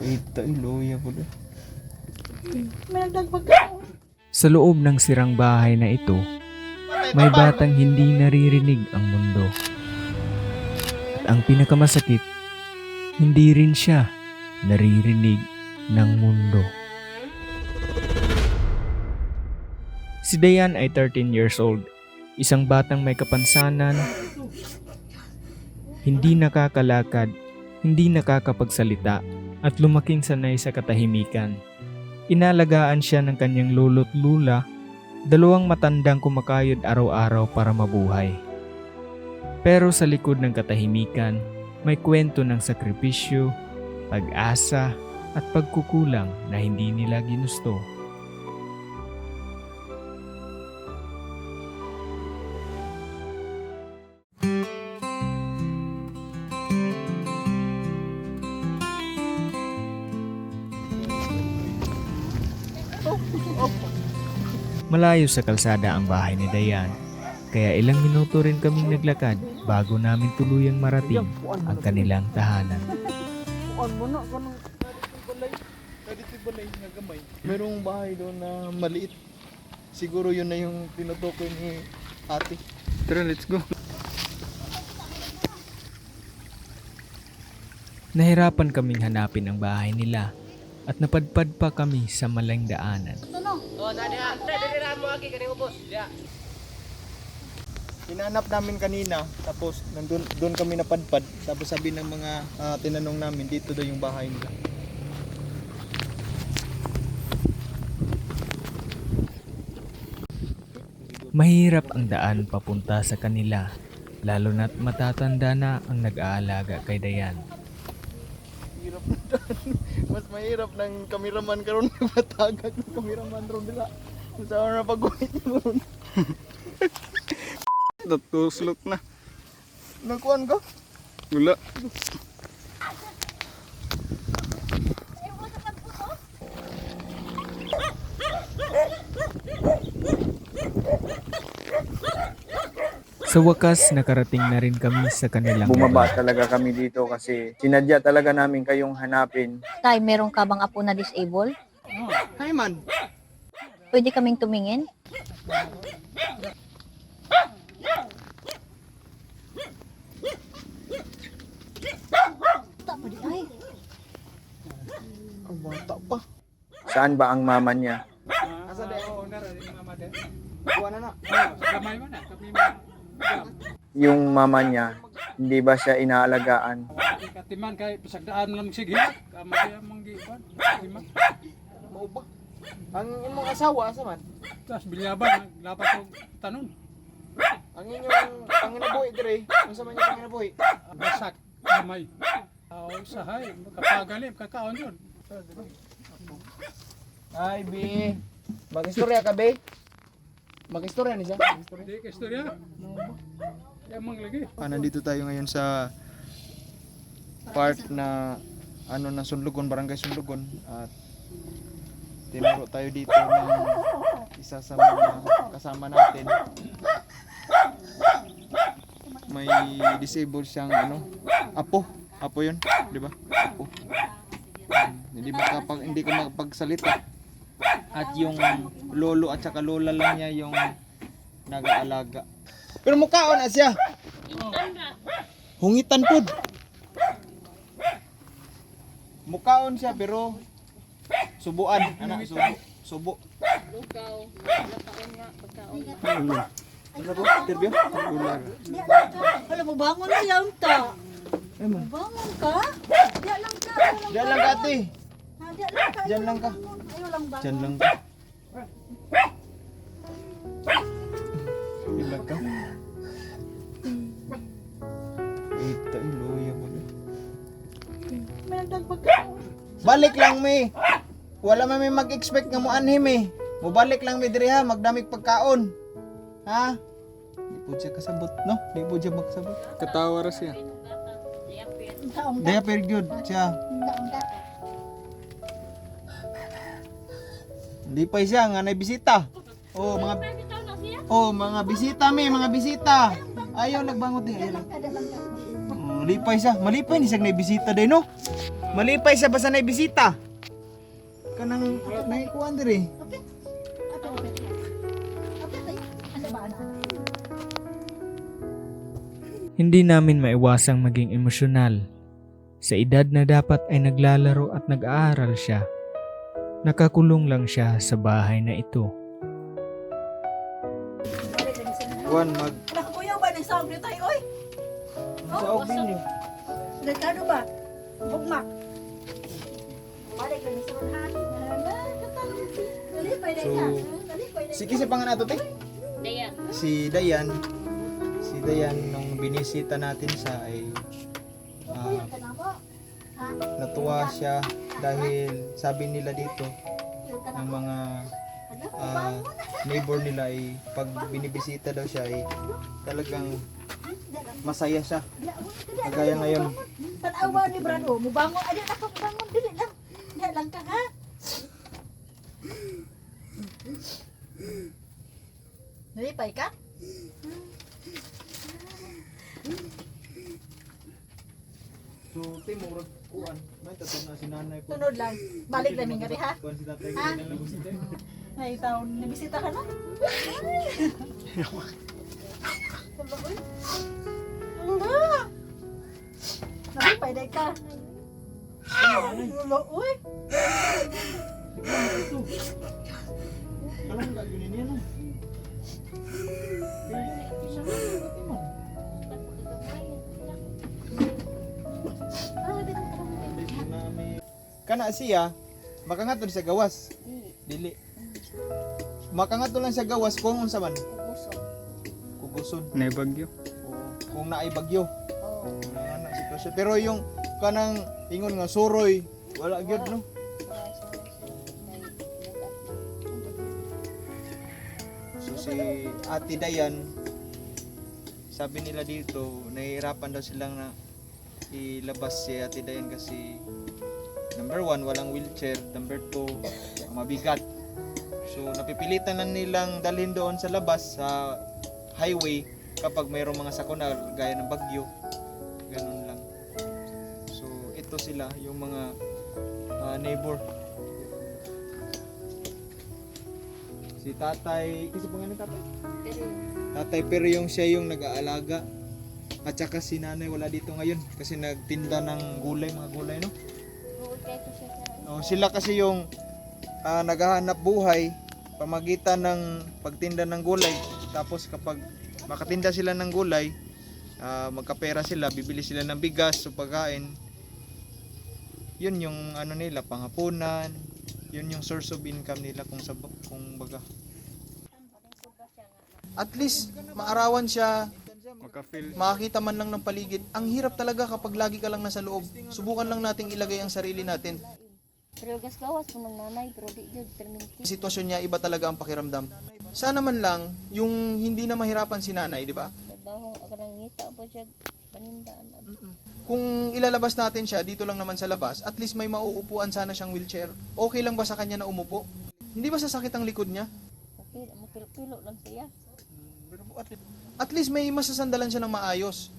Ita, iloya po. Sa loob ng sirang bahay na ito, may batang hindi naririnig ang mundo. At ang pinakamasakit, hindi rin siya naririnig ng mundo. Si Dayan ay 13 years old, isang batang may kapansanan, hindi nakakalakad, hindi nakakapagsalita, at lumaking sanay sa katahimikan. Inalagaan siya ng kanyang lolo't lula, dalawang matandang kumakayod araw-araw para mabuhay. Pero sa likod ng katahimikan, may kwento ng sakripisyo, pag-asa, at pagkukulang na hindi nila ginusto. Malayo sa kalsada ang bahay ni Dayan, kaya ilang minuto rin kaming naglakad bago namin tuluyang marating ang kanilang tahanan. Kuan mo na, kanang balay. Kadito balay nga gamay. Merong bahay doon na maliit. Siguro yun na yung tinutukoy ni ate. Tara, let's go. Nahirapan kaming hanapin ang bahay nila at napadpad pa kami sa malang daanan. Hinanap namin kanina, tapos nandun, doon kami napadpad. Tapos sabi ng mga ah, tinanong namin, dito daw yung bahay nila. Mahirap ang daan papunta sa kanila, lalo na't matatanda na ang nag-aalaga kay Dayan. Hirap na. Mas mahirap ng kameraman karon matagag ng kameraman ron dila. Sa na pag-uwit mo ron. Natuslok na. Nagkuhan ka? Wala. Sa wakas, nakarating na rin kami sa kanilang Bumaba lugar. talaga kami dito kasi sinadya talaga namin kayong hanapin. Tay, meron ka bang apo na disable? Hi man. Pwede kaming tumingin? Tapos ay, Ang bata pa. Saan ba ang mama niya? Asa de? Oo, nara ni mama de. Kuha na na. Gamay man na, kami man. Yung mama niya, hindi ba siya inaalagaan? Katiman kay pasagdaan lang sige. Kama kaya manggi ban. Katiman. Mao ba? Ang imong asawa asa man? Tas bilyaban lapat ko tanon. Ang inyong panginabuhi dire, unsa man yung panginabuhi? Basak gamay. Aw sahay kapagalim kakaon yun. Ay, bi. Mag-istorya ka, be. Mag-istorya ni siya. Mag-istorya. Di istorya. Ah, nandito tayo ngayon sa part na ano na Sunlugon, Barangay Sunlugon at tinuro tayo dito ng isa sa mga kasama natin. May disabled siyang ano, apo. Apo 'yun, 'di ba? Apo. Hindi makapag hindi ka makapagsalita. At yung lolo at saka lola lang niya yung nag-aalaga. Pero mukhaon na siya. Hungitan pod. Mukaon siya pero subuan, ana subo. Subo. Lugaw. Ano po? Ular. Wala mo bangon na yan ta. Bangon ka? Diyan lang ka. Diyan lang ka, ate. Diyan lang ka. Diyan lang ka. Ka. Ito, iloya mo na. Balik lang mi. Wala man may mag-expect nga mo anhim eh. Mubalik lang mi diri ha, magdamig pagkaon. Ha? Di po siya kasabot, no? Di po siya magsabot. Katawa ra siya. Daya very good siya. Hindi pa siya nga na bisita. Oh, mga Oh, mga bisita mi, mga bisita. Ayaw nagbangot eh. Ayaw. Ka. Oh, siya. Malipay ni siya na bisita din, no? Malipay sa basa na bisita. Kanang naikuan diri. Hindi namin maiwasang maging emosyonal. Sa edad na dapat ay naglalaro at nag-aaral siya, nakakulong lang siya sa bahay na ito. Kuan mag Nakakuyaw ba ng sound niyo tayo, oy? sa obin niyo. Nagkano ba? Bugmak. Balik lang sa pa So, Dali pa Sige sa pangan ato te. Dayan. Si Dayan. Si Dayan nung binisita natin sa ay ah, natuwa siya dahil sabi nila dito ng mga ah, neighbor nila ay pag binibisita daw siya ay talagang masaya siya. Kagaya ngayon, Tanawa ni Brado, mubangon. Adi na ka mubangon. Dili lang. Dili lang ka, ha? Dali pa ka? so timurag kuan, may tatong na si nanay po. Tunod lang. Balik lang ha? Si tatay Ha? na lang Ay, taon, nabisita ka na? Nabi, pwede ka. Lulo, uy. Alam ka yun niya no. Kana siya, makangato sa gawas. Dili. Makangato lang sa gawas kung unsa man. Kuguson. Na bagyo. O kung naay bagyo. Wala na sitwasyon. Pero yung kanang ingon nga suroy, wala gyud no. So si Ate Dayan, sabi nila dito, nahihirapan daw silang na ilabas si Ate Dayan kasi number one, walang wheelchair. Number two, mabigat. So napipilitan na nilang dalhin doon sa labas sa highway kapag mayroong mga sakuna gaya ng bagyo. Ganun lang. So ito sila, yung mga ah, neighbor. Si tatay, kasi pangalan ni tatay? Tatay pero yung siya yung nag-aalaga. At saka si nanay wala dito ngayon kasi nagtinda ng gulay, mga gulay no? Oh, sila kasi yung ah, naghahanap buhay pamagitan ng pagtinda ng gulay. Tapos kapag makatinda sila ng gulay, ah, magkapera sila, bibili sila ng bigas o pagkain. Yun yung ano nila, panghapunan. Yun yung source of income nila kung sa kung baga. At least maarawan siya, makakita man lang ng paligid. Ang hirap talaga kapag lagi ka lang nasa loob. Subukan lang nating ilagay ang sarili natin. Pero gas gawas po ng nanay, pero di. Sitwasyon niya iba talaga ang pakiramdam. Sana man lang yung hindi na mahirapan si nanay, di ba? Trabaho, akarang ngita po siya, panindaan. Kung ilalabas natin siya dito lang naman sa labas, at least may mauupuan sana siyang wheelchair. Okay lang ba sa kanya na umupo? Hindi ba sasakit ang likod niya? Okay, lang siya. At least may masasandalan siya ng maayos.